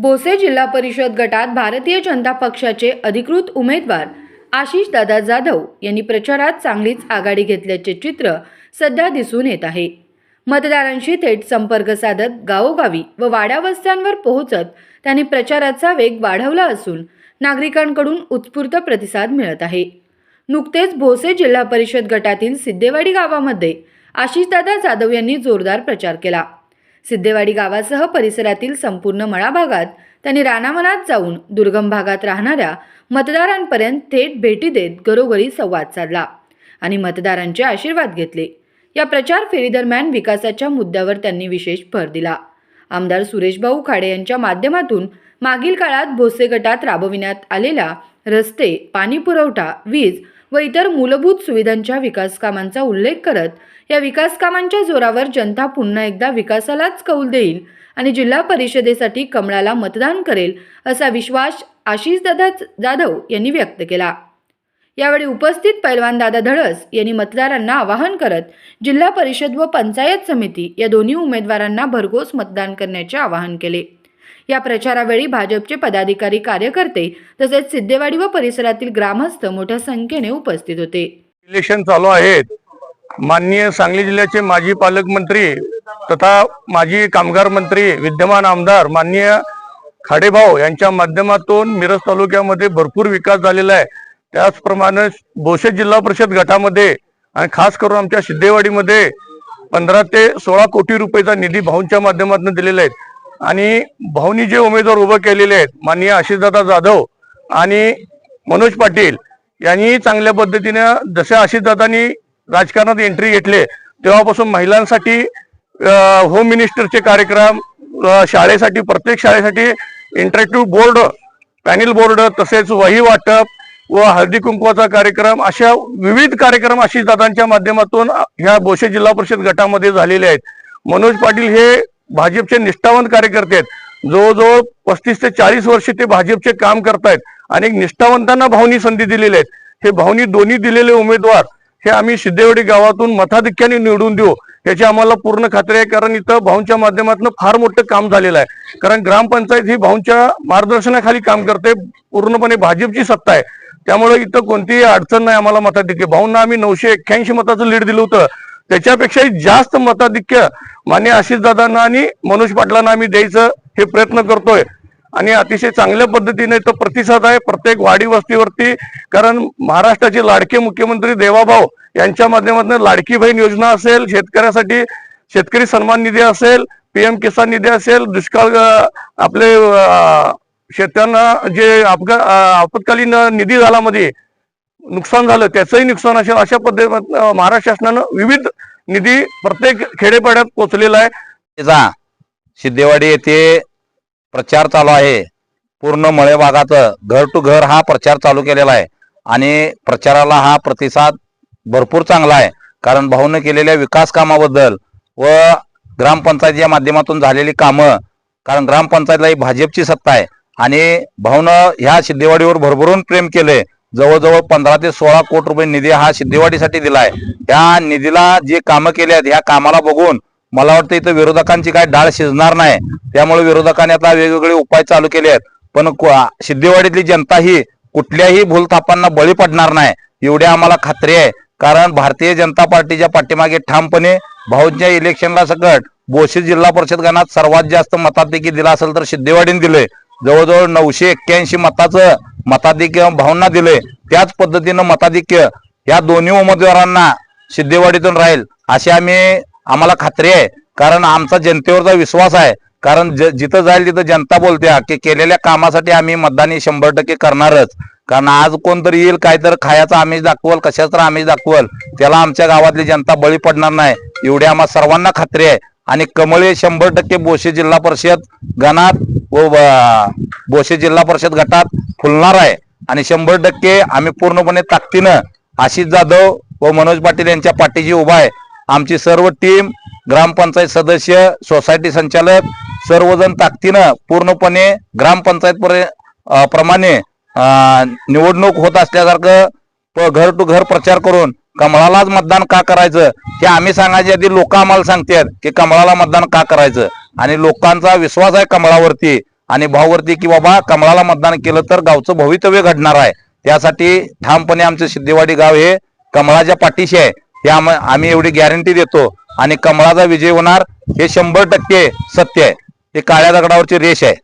भोसे जिल्हा परिषद गटात भारतीय जनता पक्षाचे अधिकृत उमेदवार आशिष दादा जाधव यांनी प्रचारात चांगलीच आघाडी घेतल्याचे चित्र सध्या दिसून येत आहे. मतदारांशी थेट संपर्क साधत गावोगावी व वाड्यावस्त्यांवर पोहोचत त्यांनी प्रचाराचा वेग वाढवला असून नागरिकांकडून उत्स्फूर्त प्रतिसाद मिळत आहे. नुकतेच भोसे जिल्हा परिषद गटातील सिद्धेवाडी गावामध्ये आशिषदादा जाधव यांनी जोरदार प्रचार केला. सिद्धेवाडी गावासह परिसरातील संपूर्ण मळा भागात त्यांनी रानामनात जाऊन दुर्गम भागात राहणाऱ्या मतदारांपर्यंत थेट भेटी देत घरोघरी संवाद साधला आणि मतदारांचे आशीर्वाद घेतले. या प्रचार फेरीदरम्यान विकासाच्या मुद्द्यावर त्यांनी विशेष भर दिला. आमदार सुरेशभाऊ खाडे यांच्या माध्यमातून मागील काळात भोसे गटात राबविण्यात आलेल्या रस्ते पाणी पुरवठा वीज व इतर मूलभूत सुविधांच्या विकासकामांचा उल्लेख करत या विकासकामांच्या जोरावर जनता पुन्हा एकदा विकासालाच कौल देईल आणि जिल्हा परिषदेसाठी कमळाला मतदान करेल असा विश्वास आशिषदादा जाधव यांनी व्यक्त केला. यावेळी उपस्थित पैलवान दादा धडस यांनी मतदारांना आवाहन करत जिल्हा परिषद व पंचायत समिती या दोन्ही उमेदवारांना भरघोस मतदान करण्याचे आवाहन केले. या प्रचारावेळी भाजपचे पदाधिकारी कार्यकर्ते तसेच सिद्धेवाडी व परिसरातील ग्रामस्थ मोठ्या संख्येने उपस्थित होते. इलेक्शन चालू आहेत. माननीय सांगली जिल्ह्याचे माजी पालकमंत्री तथा माजी कामगार मंत्री विद्यमान आमदार माननीय खाडेभाऊ यांच्या माध्यमातून मिरज तालुक्यामध्ये भरपूर विकास झालेला आहे. त्याचप्रमाणे बोसे जिल्हा परिषद गटामध्ये आणि खास करून आमच्या सिद्धेवाडीमध्ये पंधरा ते सोळा कोटी रुपयेचा निधी भाऊंच्या माध्यमातून दिलेला आहे. आणि भाऊनी जे उमेदवार उभे केलेले आहेत माननीय आशिषदादा जाधव आणि मनोज पाटील यांनी चांगल्या पद्धतीनं जसे आशिषदादांनी राजकारणात एंट्री घेतले तेव्हापासून महिलांसाठी होम मिनिस्टरचे कार्यक्रम शाळेसाठी प्रत्येक शाळेसाठी इंटरॅक्टिव्ह बोर्ड पॅनेल बोर्ड तसेच वही वाटप व हळदी कुंकवाचा कार्यक्रम अशा विविध कार्यक्रम आशिषदादांच्या माध्यमातून ह्या बोशे जिल्हा परिषद गटामध्ये झालेले आहेत. मनोज पाटील हे भाजपचे निष्ठावंत कार्यकर्ते आहेत. जवळजवळ पस्तीस ते चाळीस वर्ष ते भाजपचे काम करतायत. आणि एक निष्ठावंतांना भावनी संधी दिलेली आहेत. हे भावनी दोन्ही दिलेले उमेदवार हे आम्ही सिद्धेवडी गावातून मताधिक्याने निवडून देऊ. याची आम्हाला पूर्ण खात्री आहे. कारण इथं भाऊंच्या माध्यमातून फार मोठं काम झालेलं आहे. कारण ग्रामपंचायत ही भाऊंच्या मार्गदर्शनाखाली काम करते. पूर्णपणे भाजपची सत्ता आहे. त्यामुळे इथं कोणतीही अडचण नाही आम्हाला मताधिक्य भाऊंना आम्ही नऊशे एक्क्याऐंशी मताचं लीड दिलं होतं. त्याच्यापेक्षाही जास्त मताधिक्य मान्य आशिषदादांना आणि मनोज पाटलांना आम्ही द्यायचं हे प्रयत्न करतोय. आणि अतिशय चांगल्या पद्धतीने तो प्रतिसाद आहे प्रत्येक वाडी वस्तीवरती. कारण महाराष्ट्राचे लाडके मुख्यमंत्री देवाभाऊ यांच्या माध्यमातून लाडकी बहीण योजना असेल शेतकऱ्यासाठी शेतकरी सन्मान निधी असेल पीएम किसान निधी असेल दुष्काळ आपले शेतकऱ्यांना शेतांना जे अपघात आपत्कालीन निधी झाला मध्ये नुकसान झालं त्याचंही नुकसान असेल अशा पद्धतीनं महाराष्ट्र शासनानं विविध निधी प्रत्येक खेडेपाड्यात पोचलेला आहे. चा सिद्धेवाडी येथे प्रचार चालू आहे. पूर्ण मळे भागात घर टू घर हा प्रचार चालू केलेला आहे. आणि प्रचाराला हा प्रतिसाद भरपूर चांगला आहे. कारण भाऊनं केलेल्या विकास कामाबद्दल व ग्रामपंचायतीच्या माध्यमातून झालेली कामं कारण ग्रामपंचायतला ही भाजपची सत्ता आहे. आणि भाऊनं ह्या सिद्धेवाडीवर भरभरून प्रेम केलंय. जवळजवळ पंधरा ते सोळा कोटी रुपये निधी हा सिद्धेवाडीसाठी दिलाय. त्या निधीला जे कामं केली आहेत ह्या कामाला बघून मला वाटतं इथं विरोधकांची काय डाळ शिजणार नाही. त्यामुळे विरोधकांनी आता वेगवेगळे उपाय चालू केले आहेत. पण सिद्धेवाडीतली जनता ही कुठल्याही भूलथापांना बळी पडणार नाही. एवढी आम्हाला खात्री आहे. कारण भारतीय जनता पार्टीच्या पाठीमागे ठामपणे भाऊच्या इलेक्शनला सकट बोशी जिल्हा परिषद गणात सर्वात जास्त मतापैकी दिला असेल तर सिद्धेवाडीने दिले जवळजवळ नऊशे एक्क्याऐंशी मताचं मताधिक्य भाऊंना दिले त्याच पद्धतीनं मताधिक्य या दोन्ही उमेदवारांना सिद्धेवाडीतून राहील अशी आम्ही आम्हाला खात्री आहे. कारण आमचा जनतेवरचा विश्वास आहे. कारण ज- जिथं जाईल तिथं जनता बोलते की केलेल्या कामासाठी आम्ही मतदान शंभर टक्के करणारच. कारण आज कोणतरी येईल काहीतरी खायचं आमिष दाखवल कशाच तर दाखवल त्याला आमच्या गावातली जनता बळी पडणार नाही. एवढी आम्हा सर्वांना खात्री आहे. आणि कमळे शंभर टक्के बोशी जिल्हा परिषद गणात व ब- बोशे जिल्हा परिषद गटात फुलणार आहे. आणि शंभर टक्के आम्ही पूर्णपणे ताकदीनं आशिष जाधव व मनोज पाटील यांच्या पाठीशी उभा आहे. आमची सर्व टीम ग्रामपंचायत सदस्य सोसायटी संचालक सर्वजण ताकदीनं पूर्णपणे ग्रामपंचायत प्रमाणे निवडणूक होत असल्यासारखं घर टू घर प्रचार करून कमळालाच मतदान का करायचं हे आम्ही सांगायच्या आधी लोक आम्हाला सांगतात की कमळाला मतदान का करायचं? आणि लोकांचा विश्वास आहे कमळावरती. आणि भाववरती की बाबा कमळाला मतदान केलं तर गावचं भवितव्य घडणार आहे. त्यासाठी ठामपणे आमचं सिद्धेवाडी गाव हे कमळाच्या पाठीशी आहे. हे आम्ही एवढी गॅरंटी देतो. आणि कमळाचा विजय होणार हे शंभर टक्के सत्य आहे. हे काळ्या दगडावरची रेष आहे.